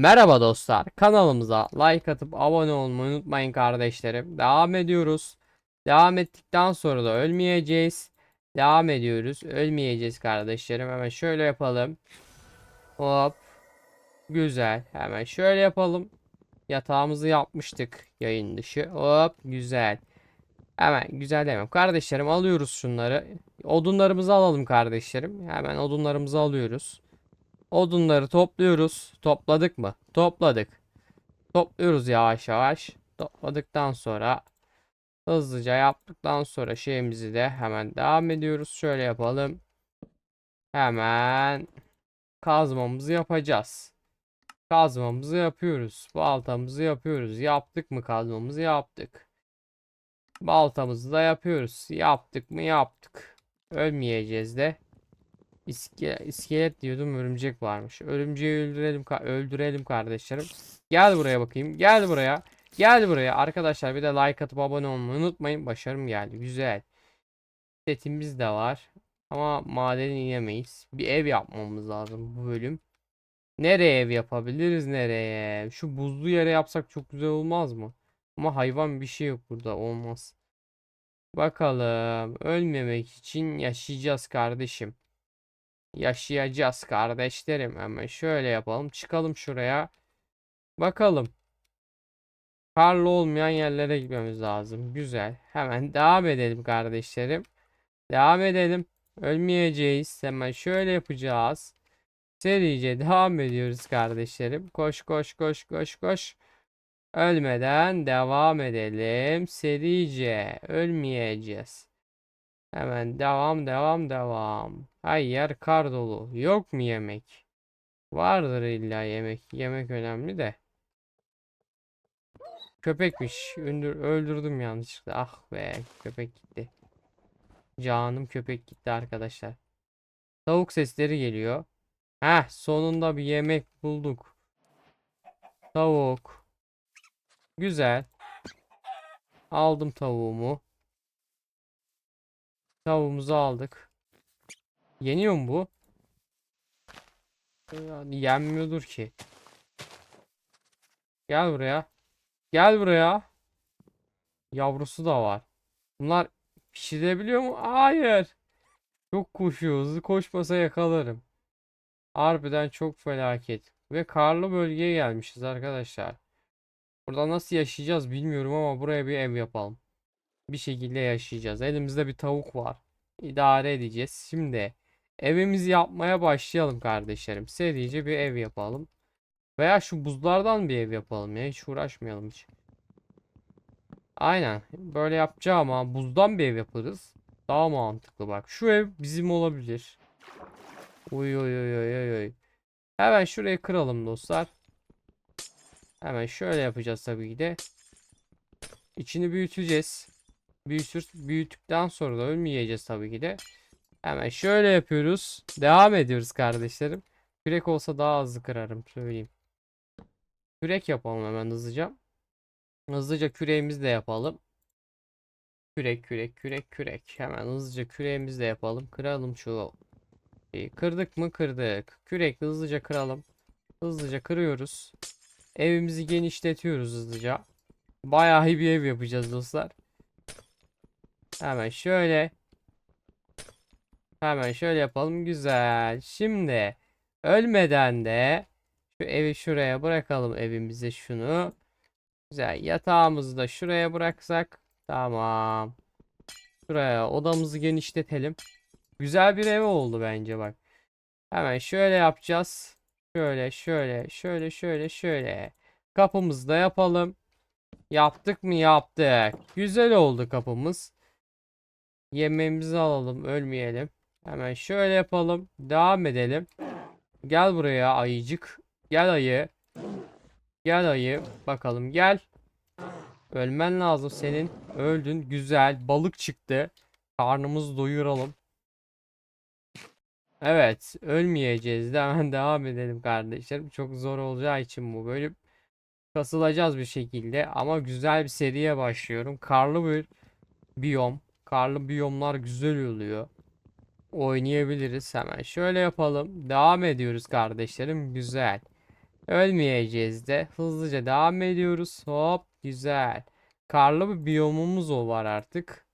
Merhaba dostlar. Kanalımıza like atıp abone olmayı unutmayın kardeşlerim. Devam ediyoruz. Devam ettikten sonra da ölmeyeceğiz. Devam ediyoruz. Ölmeyeceğiz kardeşlerim. Hemen şöyle yapalım. Hop. Güzel. Hemen şöyle yapalım. Yatağımızı yapmıştık yayın dışı. Hop. Güzel. Hemen güzel demem. Kardeşlerim alıyoruz şunları. Odunlarımızı alalım kardeşlerim. Hemen odunlarımızı alıyoruz. Odunları topluyoruz. Topladık mı? Topladık. Topluyoruz yavaş yavaş. Topladıktan sonra hızlıca yaptıktan sonra şeyimizi de hemen devam ediyoruz. Şöyle yapalım. Hemen kazmamızı yapacağız. Kazmamızı yapıyoruz. Baltamızı yapıyoruz. Yaptık mı kazmamızı yaptık. Baltamızı da yapıyoruz. Yaptık mı yaptık. Ölmeyeceğiz de. İske, iskelet diyordum örümcek varmış. Örümceği öldürelim öldürelim kardeşlerim. Gel buraya bakayım. Gel buraya. Gel buraya. Arkadaşlar bir de like atıp abone olmayı unutmayın. Başarım geldi. Güzel. Setimiz de var. Ama madene inemeyiz. Bir ev yapmamız lazım bu bölüm. Nereye ev yapabiliriz? Nereye? Şu buzlu yere yapsak çok güzel olmaz mı? Ama hayvan bir şey yok burada. Olmaz. Bakalım. Ölmemek için yaşayacağız kardeşim. Yaşayacağız kardeşlerim. Hemen şöyle yapalım. Çıkalım şuraya. Bakalım. Karlı olmayan yerlere gitmemiz lazım. Güzel. Hemen devam edelim kardeşlerim. Devam edelim. Ölmeyeceğiz. Hemen şöyle yapacağız. Serice devam ediyoruz kardeşlerim. Koş koş koş koş koş. Ölmeden devam edelim. Serice. Ölmeyeceğiz. Hemen devam devam devam. Her yer kar dolu. Yok mu yemek? Vardır illa yemek. Yemek önemli de. Köpekmiş. Öldür, öldürdüm yanlışlıkla. Ah be köpek gitti. Canım köpek gitti arkadaşlar. Tavuk sesleri geliyor. Heh sonunda bir yemek bulduk. Tavuk. Güzel. Aldım tavuğumu. Tavuğumuzu aldık. Yeniyor mu bu? Yani yenmiyordur ki. Gel buraya. Gel buraya. Yavrusu da var. Bunlar pişirebiliyor mu? Hayır. Çok koşuyor. Hızlı koşmasa yakalarım. Harbiden çok felaket. Ve karlı bölgeye gelmişiz arkadaşlar. Burada nasıl yaşayacağız bilmiyorum ama buraya bir ev yapalım. Bir şekilde yaşayacağız. Elimizde bir tavuk var. İdare edeceğiz. Şimdi evimizi yapmaya başlayalım kardeşlerim. Serice bir ev yapalım. Veya şu buzlardan bir ev yapalım ya. Hiç uğraşmayalım hiç. Aynen. Böyle yapacağım ama buzdan bir ev yaparız. Daha mantıklı bak. Şu ev bizim olabilir. Uy uy uy uy uy. Hemen şurayı kıralım dostlar. Hemen şöyle yapacağız tabii ki de. İçini büyüteceğiz. Büyütür, büyüttükten sonra da ölmeyeceğiz tabii ki de. Hemen şöyle yapıyoruz. Devam ediyoruz kardeşlerim. Kürek olsa daha hızlı kırarım söyleyeyim. Kürek yapalım hemen hızlıca. Hızlıca küreğimizi de yapalım. Kürek kürek kürek kürek. Hemen hızlıca küreğimizi de yapalım. Kıralım şu. Kırdık mı kırdık. Kürekle hızlıca kıralım. Hızlıca kırıyoruz. Evimizi genişletiyoruz hızlıca. Bayağı iyi bir ev yapacağız dostlar. Hemen şöyle. Hemen şöyle yapalım. Güzel. Şimdi ölmeden de şu evi şuraya bırakalım evimize şunu. Güzel. Yatağımızı da şuraya bıraksak. Tamam. Şuraya odamızı genişletelim. Güzel bir ev oldu bence bak. Hemen şöyle yapacağız. Şöyle şöyle şöyle şöyle şöyle. Kapımızı da yapalım. Yaptık mı yaptık. Güzel oldu kapımız. Yemeğimizi alalım ölmeyelim. Hemen şöyle yapalım. Devam edelim. Gel buraya ayıcık. Gel ayı. Gel ayı. Bakalım gel. Ölmen lazım senin. Öldün. Güzel. Balık çıktı. Karnımızı doyuralım. Evet. Ölmeyeceğiz. Hemen devam edelim kardeşlerim. Çok zor olacağı için bu. Böyle kasılacağız bir şekilde. Ama güzel bir seriye başlıyorum. Karlı bir biyom. Karlı biyomlar güzel oluyor. Oynayabiliriz hemen. Şöyle yapalım. Devam ediyoruz kardeşlerim. Güzel. Ölmeyeceğiz de. Hızlıca devam ediyoruz. Hop güzel. Karlı bir biyomumuz o var artık.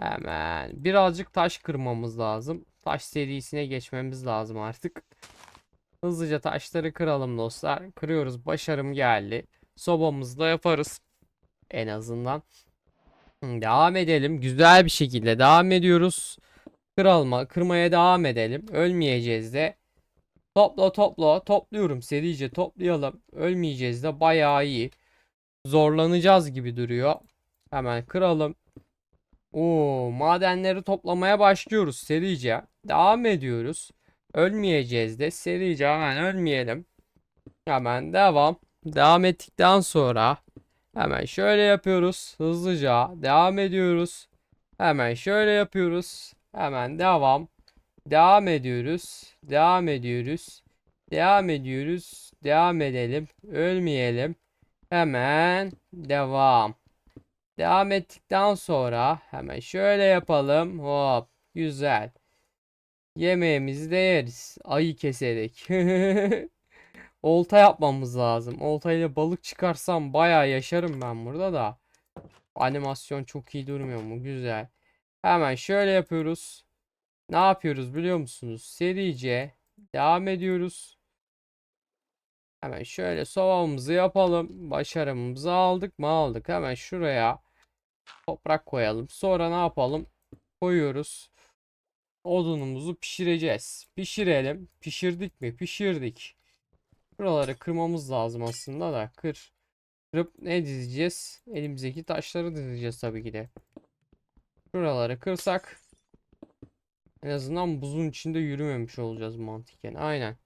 Hemen birazcık taş kırmamız lazım. Taş serisine geçmemiz lazım artık. Hızlıca taşları kıralım dostlar. Kırıyoruz. Başarım geldi. Sobamızı da yaparız. En azından. Devam edelim. Güzel bir şekilde devam ediyoruz. Kıralma, kırmaya devam edelim. Ölmeyeceğiz de. Topla topla. Topluyorum. Serice toplayalım. Ölmeyeceğiz de bayağı iyi. Zorlanacağız gibi duruyor. Hemen kıralım. Oo, madenleri toplamaya başlıyoruz serice. Devam ediyoruz. Ölmeyeceğiz de serice hemen ölmeyelim. Hemen devam. Devam ettikten sonra hemen şöyle yapıyoruz. Hızlıca devam ediyoruz. Hemen şöyle yapıyoruz. Hemen devam. Devam ediyoruz. Devam ediyoruz. Devam ediyoruz. Devam edelim. Ölmeyelim. Hemen devam. Devam ettikten sonra hemen şöyle yapalım. Hop. Güzel. Yemeğimizi de yeriz. Ayı keserek. Olta yapmamız lazım. Oltayla balık çıkarsam bayağı yaşarım ben burada da. Animasyon çok iyi durmuyor mu? Güzel. Hemen şöyle yapıyoruz. Ne yapıyoruz biliyor musunuz? Serice devam ediyoruz. Hemen şöyle sovamızı yapalım. Başarımızı aldık mı aldık. Hemen şuraya toprak koyalım. Sonra ne yapalım? Koyuyoruz. Odunumuzu pişireceğiz. Pişirelim. Pişirdik mi? Pişirdik. Buraları kırmamız lazım aslında da. Kır. Kırıp ne dizeceğiz? Elimizdeki taşları dizeceğiz tabii ki de. Şuraları kırsak en azından buzun içinde yürümemiş olacağız mantıken. Aynen.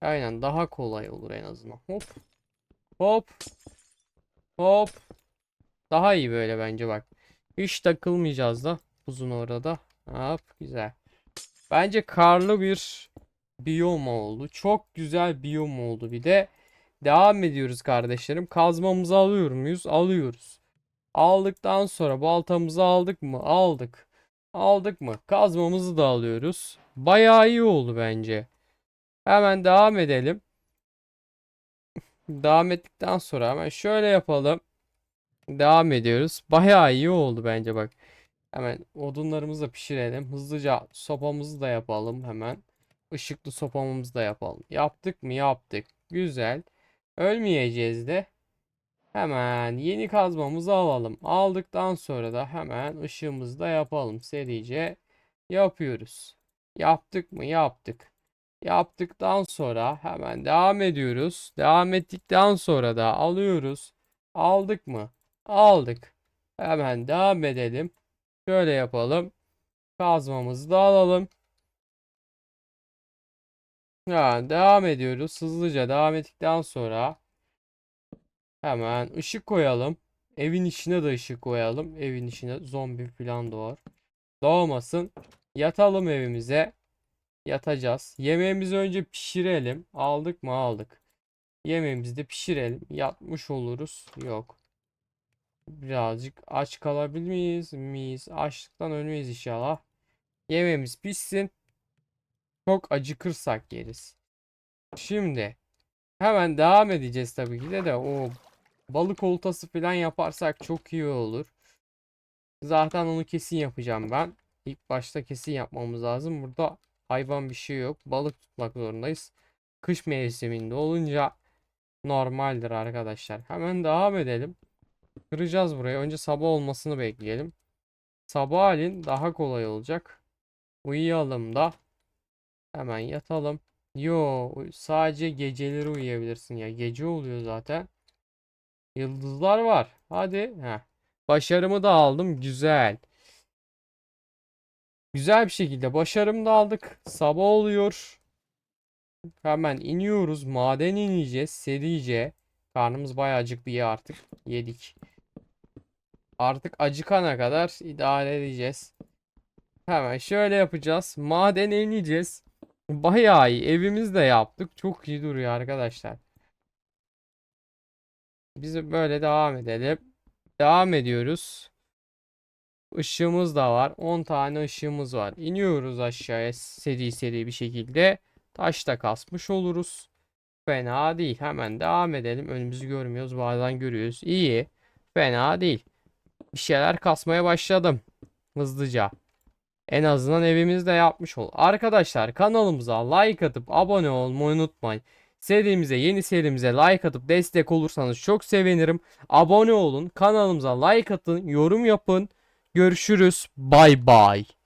Aynen daha kolay olur en azından. Hop. Hop. Hop. Daha iyi böyle bence bak. Hiç takılmayacağız da buzun orada. Hop güzel. Bence karlı bir biyom oldu. Çok güzel biyom oldu bir de. Devam ediyoruz kardeşlerim. Kazmamızı alıyor muyuz? Alıyoruz. Aldıktan sonra baltamızı aldık mı? Aldık. Aldık mı? Kazmamızı da alıyoruz. Bayağı iyi oldu bence. Hemen devam edelim. Devam ettikten sonra hemen şöyle yapalım. Devam ediyoruz. Bayağı iyi oldu bence bak. Hemen odunlarımızı da pişirelim. Hızlıca sopamızı da yapalım hemen. Işıklı sopamızı da yapalım. Yaptık mı? Yaptık. Güzel. Ölmeyeceğiz de. Hemen yeni kazmamızı alalım. Aldıktan sonra da hemen ışığımızı da yapalım. Serice yapıyoruz. Yaptık mı? Yaptık. Yaptıktan sonra hemen devam ediyoruz. Devam ettikten sonra da alıyoruz. Aldık mı? Aldık. Hemen devam edelim. Şöyle yapalım. Kazmamızı da alalım. Ya devam ediyoruz. Hızlıca devam ettikten sonra hemen ışık koyalım. Evin içine de ışık koyalım. Evin içine zombi falan doğar. Doğmasın. Yatalım evimize. Yatacağız. Yemeğimizi önce pişirelim. Aldık mı? Aldık. Yemeğimizi de pişirelim. Yatmış oluruz. Yok. Birazcık aç kalabilir miyiz? Miyiz? Açlıktan ölmeyiz inşallah. Yemeğimiz pişsin. Çok acıkırsak yeriz. Şimdi hemen devam edeceğiz tabii ki de de o balık oltası falan yaparsak çok iyi olur. Zaten onu kesin yapacağım ben. İlk başta kesin yapmamız lazım. Burada hayvan bir şey yok. Balık tutmak zorundayız. Kış mevsiminde olunca normaldir arkadaşlar. Hemen devam edelim. Kıracağız burayı. Önce sabah olmasını bekleyelim. Sabahleyin daha kolay olacak. Uyuyalım da. Hemen yatalım. Yo, sadece geceleri uyuyabilirsin ya. Gece oluyor zaten. Yıldızlar var. Hadi. Heh. Başarımı da aldım. Güzel. Güzel bir şekilde başarımı da aldık. Sabah oluyor. Hemen iniyoruz. Maden ineceğiz. Serice. Karnımız bayağı acıktı ya artık. Yedik. Artık acıkana kadar idare edeceğiz. Hemen şöyle yapacağız. Maden ineceğiz. Bayağı iyi. Evimizi de yaptık. Çok iyi duruyor arkadaşlar. Biz böyle devam edelim. Devam ediyoruz. Işığımız da var. 10 tane ışığımız var. İniyoruz aşağıya seri seri bir şekilde. Taş da kasmış oluruz. Fena değil. Hemen devam edelim. Önümüzü görmüyoruz. Bazen görüyoruz. İyi. Fena değil. Bir şeyler kasmaya başladım. Hızlıca. En azından evimizde yapmış ol. Arkadaşlar kanalımıza like atıp abone olmayı unutmayın. Serimize yeni serimize like atıp destek olursanız çok sevinirim. Abone olun. Kanalımıza like atın. Yorum yapın. Görüşürüz. Bay bay.